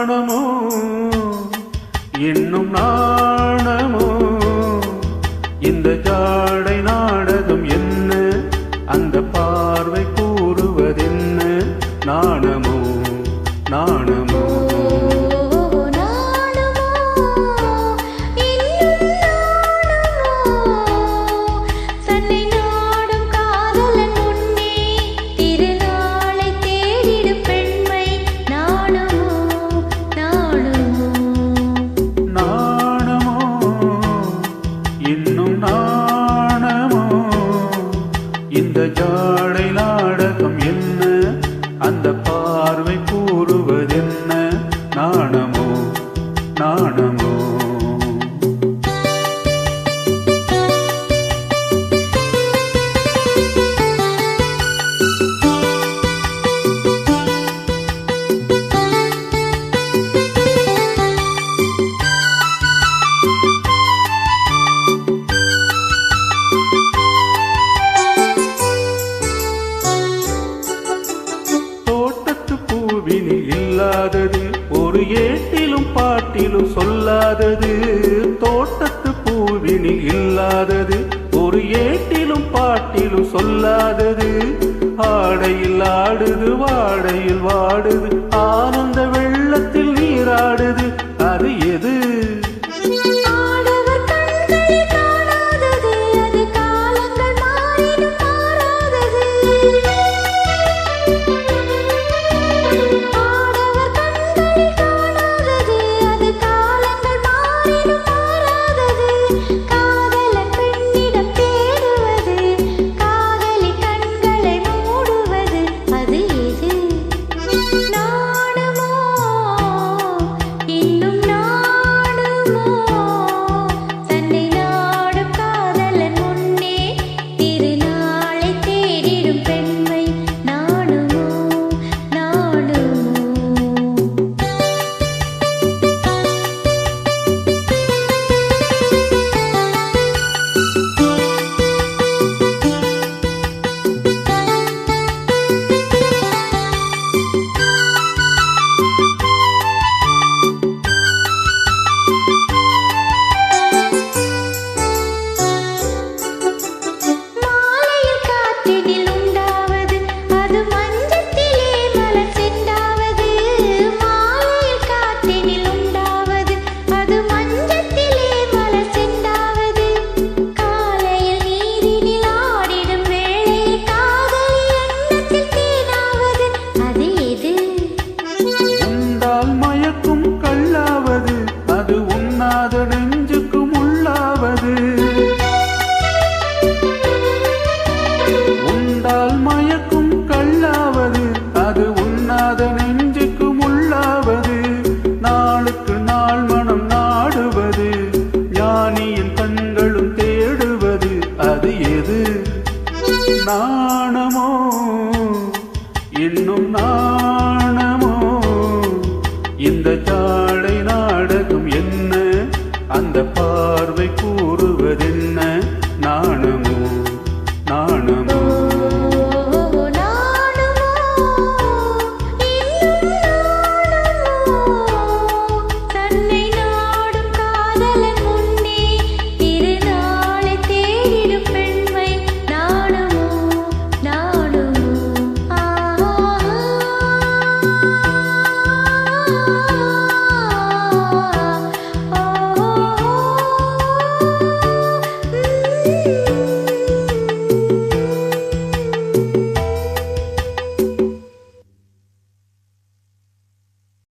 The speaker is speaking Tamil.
மனமோ சொல்லாதது. ஒரு ஏட்டிலும் பாட்டிலும் சொல்லாதது. தோட்டத்து பூவினில் இல்லாதது. ஒரு ஏட்டிலும் பாட்டிலும் சொல்லாதது. ஆடையில் ஆடுது வாடையில் வாடுது. ஆனந்த நாணமோ? இன்னும் நாணமோ? இந்த சாலை நாடகம் என்ன? அந்த பார்வை கூறுவதென்ன?